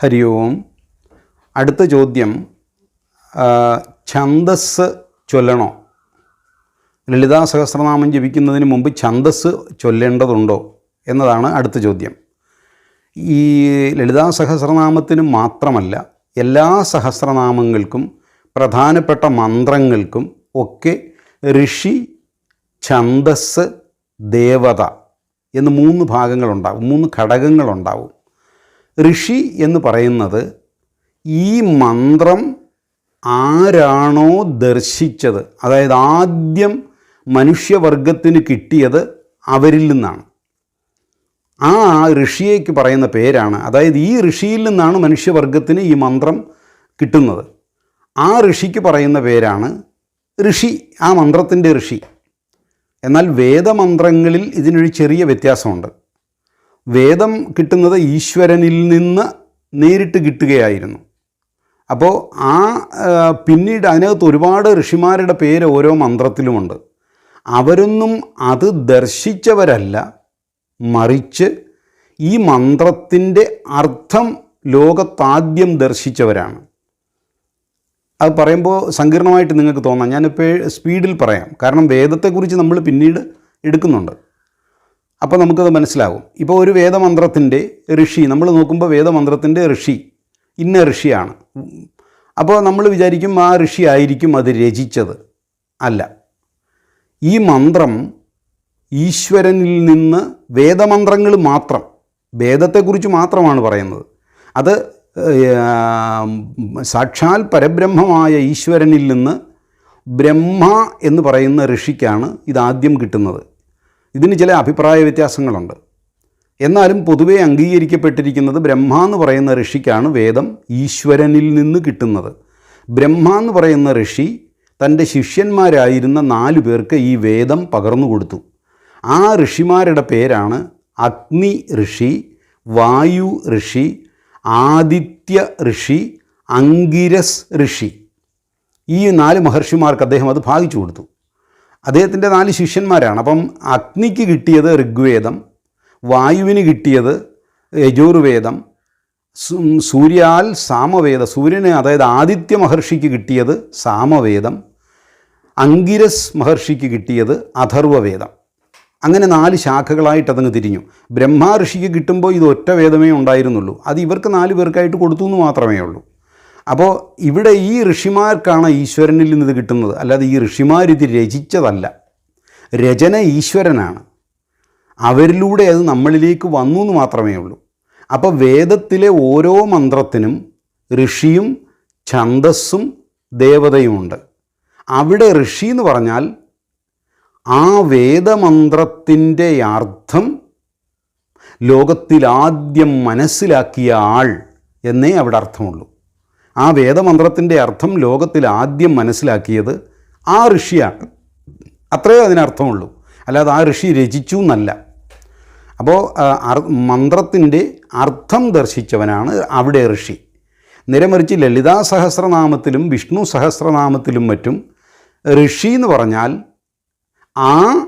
ഹരി ഓം അടുത്ത ചോദ്യം ഛന്ദസ് ചൊല്ലണോ? ലളിതാ സഹസ്രനാമം ജപിക്കുന്നതിന് മുമ്പ് ഛന്ദസ് ചൊല്ലേണ്ടതുണ്ടോ എന്നതാണ് അടുത്ത ചോദ്യം. ഈ ലളിതാ സഹസ്രനാമത്തിന് മാത്രമല്ല എല്ലാ സഹസ്രനാമങ്ങൾക്കും പ്രധാനപ്പെട്ട മന്ത്രങ്ങൾക്കും ഒക്കെ ഋഷി ഛന്ദസ് ദേവത എന്ന് മൂന്ന് ഭാഗങ്ങളുണ്ടാവും മൂന്ന് ഘടകങ്ങളുണ്ടാവും. ഋഷി എന്ന് പറയുന്നത് ഈ മന്ത്രം ആരാണോ ദർശിച്ചത്. അതായത് ആദ്യം മനുഷ്യവർഗത്തിന് കിട്ടിയത് അവരിൽ നിന്നാണ്. ആ ഋഷിയേക്ക് പറയുന്ന പേരാണ്. അതായത് ഈ ഋഷിയിൽ നിന്നാണ് മനുഷ്യവർഗത്തിന് ഈ മന്ത്രം കിട്ടുന്നത്. ആ ഋഷിക്ക് പറയുന്ന പേരാണ് ഋഷി. ആ മന്ത്രത്തിന്റെ ഋഷി. എന്നാൽ വേദമന്ത്രങ്ങളിൽ ഇതിനൊരു ചെറിയ വ്യത്യാസമുണ്ട്. വേദം കിട്ടുന്നത് ഈശ്വരനിൽ നിന്ന് നേരിട്ട് കിട്ടുകയായിരുന്നു. അപ്പോൾ ആ പിന്നീട് അതിനകത്ത് ഒരുപാട് ഋഷിമാരുടെ പേര് ഓരോ മന്ത്രത്തിലുമുണ്ട്. അവരൊന്നും അത് ദർശിച്ചവരല്ല. മറിച്ച് ഈ മന്ത്രത്തിന്റെ അർത്ഥം ലോകത്താദ്യം ദർശിച്ചവരാണ്. അത് പറയുമ്പോൾ സങ്കീർണമായിട്ട് നിങ്ങൾക്ക് തോന്നാം. ഞാനിപ്പോൾ സ്പീഡിൽ പറയാം. കാരണം വേദത്തെക്കുറിച്ച് നമ്മൾ പിന്നീട് എടുക്കുന്നുണ്ട്. അപ്പോൾ നമുക്കത് മനസ്സിലാകും. ഇപ്പോൾ ഒരു വേദമന്ത്രത്തിന്റെ ഋഷി നമ്മൾ നോക്കുമ്പോൾ വേദമന്ത്രത്തിന്റെ ഋഷി ഇന്ന ഋഷിയാണ്. അപ്പോൾ നമ്മൾ വിചാരിക്കും ആ ഋഷി ആയിരിക്കും അത് രചിച്ചത്. അല്ല. ഈ മന്ത്രം ഈശ്വരനിൽ നിന്ന് വേദമന്ത്രങ്ങൾ മാത്രം വേദത്തെക്കുറിച്ച് മാത്രമാണ് പറയുന്നത്. അത് സാക്ഷാൽ പരബ്രഹ്മമായ ഈശ്വരനിൽ നിന്ന് ബ്രഹ്മ എന്ന് പറയുന്ന ഋഷിക്കാണ് ഇതാദ്യം കിട്ടുന്നത്. ഇതിന് ചില അഭിപ്രായ വ്യത്യാസങ്ങളുണ്ട്. എന്നാലും പൊതുവെ അംഗീകരിക്കപ്പെട്ടിരിക്കുന്നത് ബ്രഹ്മ എന്ന് പറയുന്ന ഋഷിക്കാണ് വേദം ഈശ്വരനിൽ നിന്ന് കിട്ടുന്നത്. ബ്രഹ്മ എന്ന് പറയുന്ന ഋഷി തന്റെ ശിഷ്യന്മാരായിരുന്ന നാലു പേർക്ക് ഈ വേദം പകർന്നു കൊടുത്തു. ആ ഋഷിമാരുടെ പേരാണ് അഗ്നി ഋഷി വായു ഋഷി ആദിത്യ ഋഷി അങ്കിരസ് ഋഷി. ഈ നാല് മഹർഷിമാർക്ക് അദ്ദേഹം അത് ഭാഗിച്ചു കൊടുത്തു. അദ്ദേഹത്തിന്റെ നാല് ശിഷ്യന്മാരാണ്. അപ്പം അഗ്നിക്ക് കിട്ടിയത് ഋഗ്വേദം വായുവിന് കിട്ടിയത് യജുർവേദം സൂര്യാൽ സാമവേദ സൂര്യന് അതായത് ആദിത്യ മഹർഷിക്ക് കിട്ടിയത് സാമവേദം അങ്കിരസ് മഹർഷിക്ക് കിട്ടിയത് അഥർവവേദം. അങ്ങനെ നാല് ശാഖകളായിട്ട് അതങ്ങ് തിരിഞ്ഞു. ബ്രഹ്മാ ഋഷിക്ക് കിട്ടുമ്പോൾ ഇത് ഒറ്റ വേദമേ ഉണ്ടായിരുന്നുള്ളൂ. അത് ഇവർക്ക് നാല് പേർക്കായിട്ട് കൊടുത്തു എന്ന് മാത്രമേ ഉള്ളൂ. അപ്പോൾ ഇവിടെ ഈ ഋഷിമാർക്കാണ് ഈശ്വരനിൽ നിന്ന് കിട്ടുന്നത്. അല്ലാതെ ഈ ഋഷിമാർ ഇത് രചിച്ചതല്ല. രചന ഈശ്വരനാണ്. അവരിലൂടെ അത് നമ്മളിലേക്ക് വന്നു എന്ന് മാത്രമേ ഉള്ളൂ. അപ്പോൾ വേദത്തിലെ ഓരോ മന്ത്രത്തിനും ഋഷിയും ഛന്ദസ്സും ദേവതയുമുണ്ട്. അവിടെ ഋഷി എന്ന് പറഞ്ഞാൽ ആ വേദമന്ത്രത്തിന്റെ അർത്ഥം ലോകത്തിലാദ്യം മനസ്സിലാക്കിയ ആൾ എന്നേ അവിടെ അർത്ഥമുള്ളൂ. ആ വേദമന്ത്രത്തിന്റെ അർത്ഥം ലോകത്തിൽ ആദ്യം മനസ്സിലാക്കിയത് ആ ഋഷിയാണ്. അത്രയേ അതിനർത്ഥമുള്ളൂ. അല്ലാതെ ആ ഋഷി രചിച്ചു എന്നല്ല. അപ്പോൾ മന്ത്രത്തിന്റെ അർത്ഥം ദർശിച്ചവനാണ് അവിടെ ഋഷി. നിരമറിച്ച് ലളിതാ സഹസ്രനാമത്തിലും വിഷ്ണു സഹസ്രനാമത്തിലും മറ്റും ഋഷി എന്ന് പറഞ്ഞാൽ ആ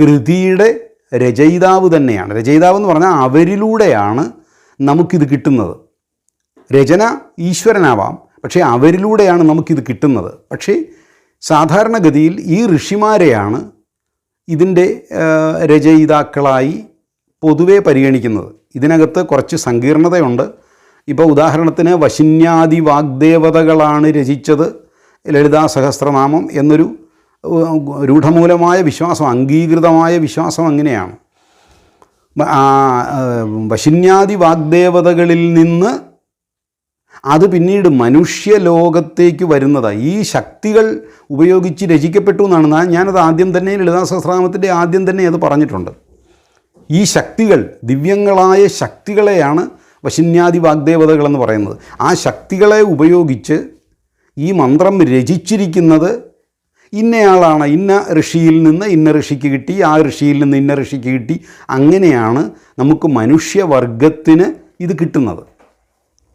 കൃതിയുടെ രചയിതാവ് തന്നെയാണ്. രചയിതാവ് എന്ന് പറഞ്ഞാൽ അവരിലൂടെയാണ് നമുക്കിത് കിട്ടുന്നത്. രചന ഈശ്വരനാവാം. പക്ഷേ അവരിലൂടെയാണ് നമുക്കിത് കിട്ടുന്നത്. പക്ഷേ സാധാരണഗതിയിൽ ഈ ഋഷിമാരെയാണ് ഇതിന്റെ രചയിതാക്കളായി പൊതുവെ പരിഗണിക്കുന്നത്. ഇതിനകത്ത് കുറച്ച് സങ്കീർണതയുണ്ട്. ഇപ്പോൾ ഉദാഹരണത്തിന് വശിന്യാദി വാഗ്ദേവതകളാണ് രചിച്ചത് ലളിതാ സഹസ്രനാമം എന്നൊരു രൂഢമൂലമായ വിശ്വാസം അംഗീകൃതമായ വിശ്വാസം അങ്ങനെയാണ്. വശിന്യാദി വാഗ്ദേവതകളിൽ നിന്ന് അത് പിന്നീട് മനുഷ്യലോകത്തേക്ക് വരുന്നതാണ് ഈ ശക്തികൾ ഉപയോഗിച്ച് രചിക്കപ്പെട്ടു എന്നാണ്. ഞാനത് ആദ്യം തന്നെ ലളിതാ സഹസ്രാമത്തിന്റെ ആദ്യം തന്നെ അത് പറഞ്ഞിട്ടുണ്ട്. ഈ ശക്തികൾ ദിവ്യങ്ങളായ ശക്തികളെയാണ് വശിന്യാദി വാഗ്ദേവതകളെന്ന് പറയുന്നത്. ആ ശക്തികളെ ഉപയോഗിച്ച് ഈ മന്ത്രം രചിച്ചിരിക്കുന്നത് ഇന്നയാളാണ്. ഇന്ന ഋഷിയിൽ നിന്ന് ഇന്ന ഋഷിക്ക് കിട്ടി ആ ഋഷിയിൽ നിന്ന് ഇന്ന ഋഷിക്ക് കിട്ടി. അങ്ങനെയാണ് നമുക്ക് മനുഷ്യവർഗത്തിന് ഇത് കിട്ടുന്നത്.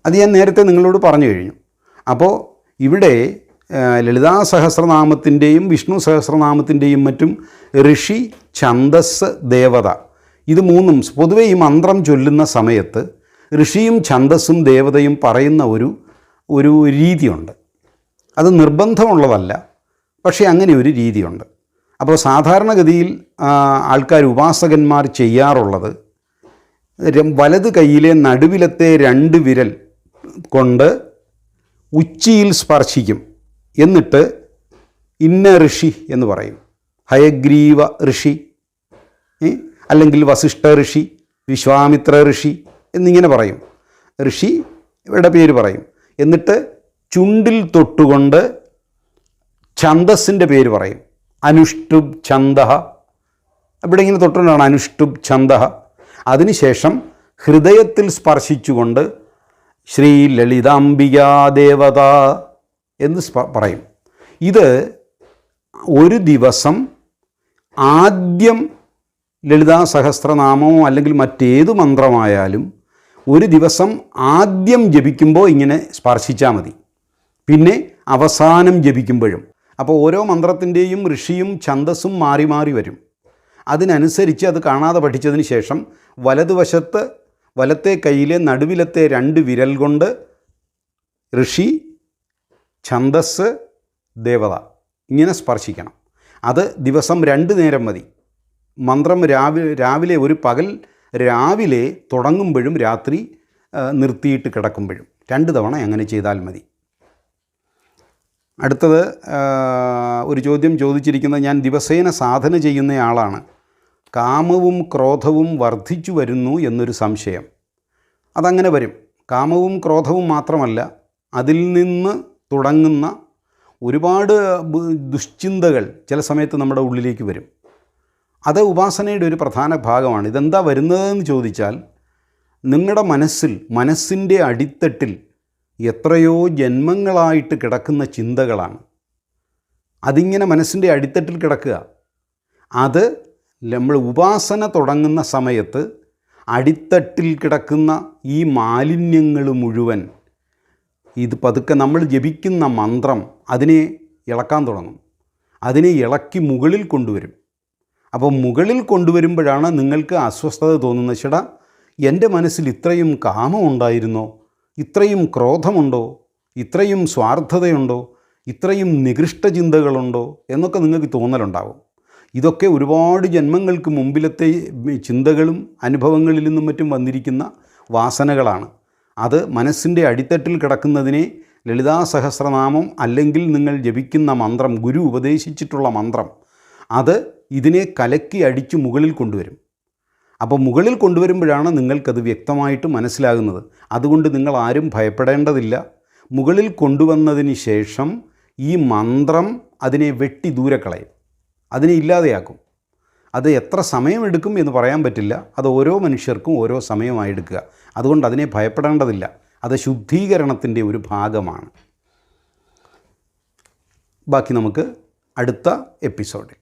അത് ഞാൻ നേരത്തെ നിങ്ങളോട് പറഞ്ഞു കഴിഞ്ഞു. അപ്പോൾ ഇവിടെ ലളിതാ സഹസ്രനാമത്തിന്റെയും വിഷ്ണു സഹസ്രനാമത്തിന്റെയും മറ്റും ഋഷി ഛന്ദസ് ദേവത ഇത് മൂന്നും പൊതുവെ ഈ മന്ത്രം ചൊല്ലുന്ന സമയത്ത് ഋഷിയും ഛന്ദസ്സും ദേവതയും പറയുന്ന ഒരു ഒരു രീതിയുണ്ട്. അത് നിർബന്ധമുള്ളതല്ല പക്ഷേ അങ്ങനെ ഒരു രീതിയുണ്ട്. അപ്പോൾ സാധാരണഗതിയിൽ ആൾക്കാർ ഉപാസകന്മാർ ചെയ്യാറുള്ളത് വലത് കൈയിലെ നടുവിലത്തെ രണ്ട് വിരൽ കൊണ്ട് ഉച്ചിയിൽ സ്പർശിക്കും എന്നിട്ട് ഇന്ന ഋഷി എന്ന് പറയും. ഹയഗ്രീവ ഋഷി? അല്ലെങ്കിൽ വസിഷ്ഠ ഋഷി വിശ്വാമിത്ര ഋഷി എന്നിങ്ങനെ പറയും. ഋഷി ഇവരുടെ പേര് പറയും. എന്നിട്ട് ചുണ്ടിൽ തൊട്ടുകൊണ്ട് ഛന്ദസ്സിന്റെ പേര് പറയും. അനുഷ്ടുബ് ഛന്ദ ഇവിടെ ഇങ്ങനെ തൊട്ടുകൊണ്ടാണ് അനുഷ്ടുബ് ഛന്ദ അതിനുശേഷം ഹൃദയത്തിൽ സ്പർശിച്ചുകൊണ്ട് ശ്രീ ലളിതാംബികാ ദേവത എന്ന് പറയും. ഇത് ഒരു ദിവസം ആദ്യം ലളിതാ സഹസ്രനാമമോ അല്ലെങ്കിൽ മറ്റേതു മന്ത്രമായാലും ഒരു ദിവസം ആദ്യം ജപിക്കുമ്പോൾ ഇങ്ങനെ സ്പർശിച്ചാൽ മതി. പിന്നെ അവസാനം ജപിക്കുമ്പോഴും. അപ്പോൾ ഓരോ മന്ത്രത്തിന്റെയും ഋഷിയും ഛന്ദസ്സും മാറി മാറി വരും. അതിനനുസരിച്ച് അത് കാണാതെ പഠിച്ചതിന് ശേഷം വലതുവശത്ത് വലത്തെ കൈയിലെ നടുവിലത്തെ രണ്ട് വിരൽ കൊണ്ട് ഋഷി ഛന്ദസ് ദേവത ഇങ്ങനെ സ്പർശിക്കണം. അത് ദിവസം രണ്ട് നേരം മതി. മന്ത്രം രാവിലെ രാവിലെ ഒരു പകൽ രാവിലെ തുടങ്ങുമ്പോഴും രാത്രി നിർത്തിയിട്ട് കിടക്കുമ്പോഴും. രണ്ട് തവണ അങ്ങനെ ചെയ്താൽ മതി. അടുത്തത് ഒരു ചോദ്യം ചോദിച്ചിരിക്കുന്നത് ഞാൻ ദിവസേന സാധന ചെയ്യുന്നയാളാണ്. കാമവും ക്രോധവും വർദ്ധിച്ചു വരുന്നു എന്നൊരു സംശയം. അതങ്ങനെ വരും. കാമവും ക്രോധവും മാത്രമല്ല അതിൽ നിന്ന് തുടങ്ങുന്ന ഒരുപാട് ദുശ്ചിന്തകൾ ചില സമയത്ത് നമ്മുടെ ഉള്ളിലേക്ക് വരും. അത് ഉപാസനയുടെ ഒരു പ്രധാന ഭാഗമാണ്. ഇതെന്താ വരുന്നതെന്ന് ചോദിച്ചാൽ നിങ്ങളുടെ മനസ്സിൽ മനസ്സിന്റെ അടിത്തട്ടിൽ എത്രയോ ജന്മങ്ങളായിട്ട് കിടക്കുന്ന ചിന്തകളാണ്. അതിങ്ങനെ മനസ്സിന്റെ അടിത്തട്ടിൽ കിടക്കുക. അത് നമ്മൾ ഉപാസന തുടങ്ങുന്ന സമയത്ത് അടിത്തട്ടിൽ കിടക്കുന്ന ഈ മാലിന്യങ്ങൾ മുഴുവൻ ഇത് പതുക്കെ നമ്മൾ ജപിക്കുന്ന മന്ത്രം അതിനെ ഇളക്കാൻ തുടങ്ങും. അതിനെ ഇളക്കി മുകളിൽ കൊണ്ടുവരും. അപ്പോൾ മുകളിൽ കൊണ്ടുവരുമ്പോഴാണ് നിങ്ങൾക്ക് അസ്വസ്ഥത തോന്നുന്നത്. ചേട്ടാ എന്റെ മനസ്സിൽ ഇത്രയും കാമം ഉണ്ടായിരുന്നോ? ഇത്രയും ക്രോധമുണ്ടോ? ഇത്രയും സ്വാർത്ഥതയുണ്ടോ? ഇത്രയും നികൃഷ്ട ചിന്തകളുണ്ടോ? എന്നൊക്കെ നിങ്ങൾക്ക് തോന്നലുണ്ടാവും. ഇതൊക്കെ ഒരുപാട് ജന്മങ്ങൾക്ക് മുമ്പിലത്തെ ചിന്തകളും അനുഭവങ്ങളിൽ നിന്നും മറ്റും വന്നിരിക്കുന്ന വാസനകളാണ്. അത് മനസ്സിന്റെ അടിത്തട്ടിൽ കിടക്കുന്നതിനെ ലളിതാ സഹസ്രനാമം അല്ലെങ്കിൽ നിങ്ങൾ ജപിക്കുന്ന മന്ത്രം ഗുരു ഉപദേശിച്ചിട്ടുള്ള മന്ത്രം അത് ഇതിനെ കലക്കി അടിച്ച് മുകളിൽ കൊണ്ടുവരും. അപ്പോൾ മുകളിൽ കൊണ്ടുവരുമ്പോഴാണ് നിങ്ങൾക്കത് വ്യക്തമായിട്ട് മനസ്സിലാകുന്നത്. അതുകൊണ്ട് നിങ്ങൾ ആരും ഭയപ്പെടേണ്ടതില്ല. മുകളിൽ കൊണ്ടുവന്നതിന് ശേഷം ഈ മന്ത്രം അതിനെ വെട്ടി ദൂരെ കളയും. അതിനെ ഇല്ലാതെയാക്കും. അത് എത്ര സമയമെടുക്കും എന്ന് പറയാൻ പറ്റില്ല. അത് ഓരോ മനുഷ്യർക്കും ഓരോ സമയമായി എടുക്കുക. അതുകൊണ്ട് അതിനെ ഭയപ്പെടേണ്ടതില്ല. അത് ശുദ്ധീകരണത്തിന്റെ ഒരു ഭാഗമാണ്. ബാക്കി നമുക്ക് അടുത്ത എപ്പിസോഡിൽ